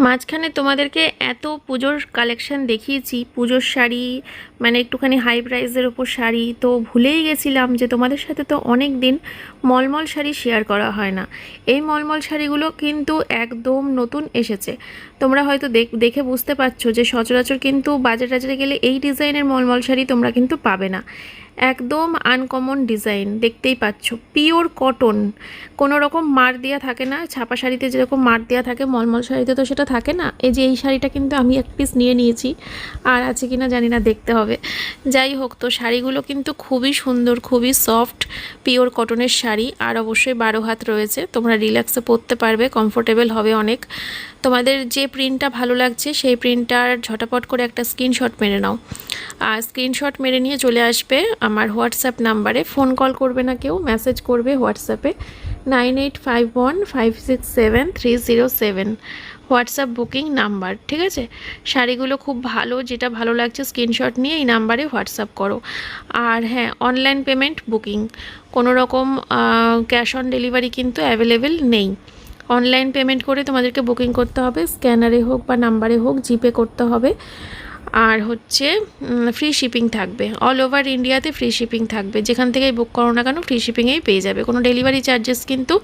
মাঝখানে তোমাদেরকে এত পুজোর কালেকশন দেখিয়েছি, পুজোর শাড়ি মানে একটুখানি হাই প্রাইসের ওপর শাড়ি, তো ভুলেই গেছিলাম যে তোমাদের সাথে তো অনেক দিন মলমল শাড়ি শেয়ার করা হয় না। এই মলমল শাড়িগুলো কিন্তু একদম নতুন এসেছে। তোমরা হয়তো দেখ- বুঝতে পারছ যে সচরাচর কিন্তু বাজার টাজারে গেলে এই ডিজাইনের মলমল শাড়ি তোমরা কিন্তু পাবে না। একদম আনকমন ডিজাইন দেখতেই পাচ্ছ। পিওর কটন কোনো রকম মার দেওয়া থাকে না, ছাপা শাড়িতে যেরকম মার দেওয়া থাকে, মলমল শাড়িতে তো সেটা থাকে না। এই যে এই শাড়িটা কিন্তু আমি এক পিস নিয়ে নিয়েছি, আর আছে কিনা জানি না, দেখতে হবে। যাই হোক, তো শাড়িগুলো কিন্তু খুবই সুন্দর, খুবই সফট পিওর কটনের শাড়ি, আর অবশ্যই বারো হাত রয়েছে। তোমরা রিল্যাক্সে পরতে পারবে কমফোর্টেবল হবে অনেক। তোমাদের যে প্রিন্টটা ভালো লাগছে, সেই প্রিন্টটার ঝটাপট করে একটা স্ক্রিনশট মেরে নাও। আর স্ক্রিনশট মেরে নিয়ে চলে আসবে আমার হোয়াটসঅ্যাপ নাম্বারে ফোন কল করবে না কেউ, মেসেজ করবে হোয়াটসঅ্যাপে nine eight five one five six seven three zero seven. WhatsApp booking number, ঠিক আছে? শাড়িগুলো খুব ভালো, যেটা ভালো লাগছে, স্ক্রিনশট নিয়ে এই নাম্বারে হোয়াটসঅ্যাপ করো। আর হ্যাঁ অনলাইন পেমেন্ট বুকিং, কোনো রকম ক্যাশ অন ডেলিভারি কিন্তু অ্যাভেলেবেল নেই। অনলাইন পেমেন্ট করে তোমাদেরকে বুকিং করতে হবে, স্ক্যানারে হোক বা নাম্বারে হোক, জিপে করতে হবে। আর হচ্ছে ফ্রি শিপিং থাকবে। অল ওভার ইন্ডিয়াতে ফ্রি শিপিং থাকবে। যেখান থেকেই বুক করো না কেন ফ্রি শিপিংয়েই পেয়ে যাবে। কোনো ডেলিভারি চার্জেস কিন্তু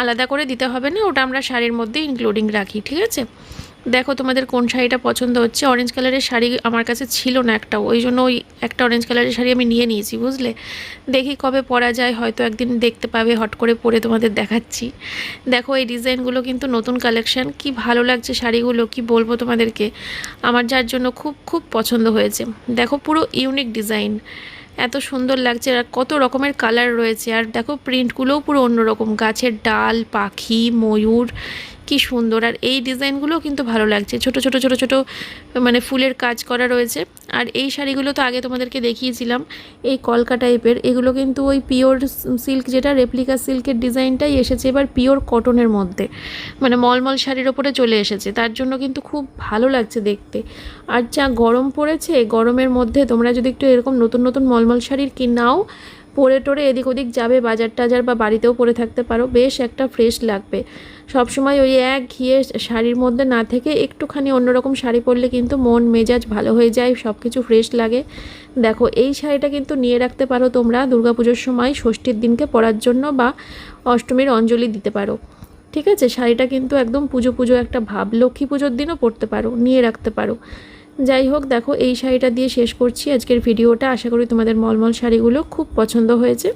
আলাদা করে দিতে হবে না। ওটা আমরা শাড়ির মধ্যে ইনক্লুডিং রাখি, ঠিক আছে? দেখো তোমাদের কোন শাড়িটা পছন্দ হচ্ছে। অরেঞ্জ কালারের শাড়ি আমার কাছে ছিল না একটা। ওই জন্য ওই একটা অরেঞ্জ কালারের শাড়ি আমি নিয়ে নিয়েছি, বুঝলে? দেখি কবে পরা যায়, হয়তো একদিন দেখতে পাবে, হট করে পরে তোমাদের দেখাচ্ছি। দেখো এই ডিজাইনগুলো কিন্তু নতুন কালেকশান কি ভালো লাগছে শাড়িগুলো, কি বলব তোমাদেরকে? আমার যার জন্য খুব খুব পছন্দ হয়েছে। দেখো পুরো ইউনিক ডিজাইন এত সুন্দর লাগছে আর কত রকমের কালার রয়েছে। আর দেখো প্রিন্টগুলোও পুরো অন্যরকম। গাছের ডাল, পাখি, ময়ূর কি সুন্দর। আর এই ডিজাইনগুলো কিন্তু ভালো লাগছে। ছোট ছোট ছোট ছোট মানে ফুলের কাজ করা রয়েছে। আর এই শাড়িগুলো তো আগে তোমাদেরকে দেখিয়েছিলাম। এই কলকা টাইপের এগুলো কিন্তু ওই পিওর সিল্ক যেটা রেপ্লিকা সিল্কের ডিজাইনটাই এসেছে এবার পিওর কটনের মধ্যে। মানে মলমল শাড়ির ওপরে চলে এসেছে। তার জন্য কিন্তু খুব ভালো লাগছে দেখতে। আর যা গরম পড়েছে, গরমের মধ্যে তোমরা যদি একটু এরকম নতুন নতুন মলমল শাড়ির কি নাও পরে টোরে এদিক ওদিক যাবে বাজার টাজার বা বাড়িতেও পরে থাকতে পারো। বেশ একটা ফ্রেশ লাগবে। সবসময় ওই এক ঘিয়ে শাড়ির মধ্যে না থেকে একটুখানি অন্যরকম শাড়ি পরলে কিন্তু মন, মেজাজ ভালো হয়ে যায় সব কিছু ফ্রেশ লাগে। দেখো, এই শাড়িটা কিন্তু নিয়ে রাখতে পারো তোমরা দুর্গাপুজোর সময় ষষ্ঠীর দিনকে পরার জন্য বা অষ্টমীর অঞ্জলি দিতে পারো। ঠিক আছে? শাড়িটা কিন্তু একদম পুজো পুজো একটা ভাব। লক্ষ্মী পুজোর দিনও পরতে পারো, নিয়ে রাখতে পারো। যাই হোক, দেখো, এই শাড়িটা দিয়ে শেষ করছি আজকের ভিডিওটা। আশা করি তোমাদের মলমল শাড়িগুলো খুব পছন্দ হয়েছে।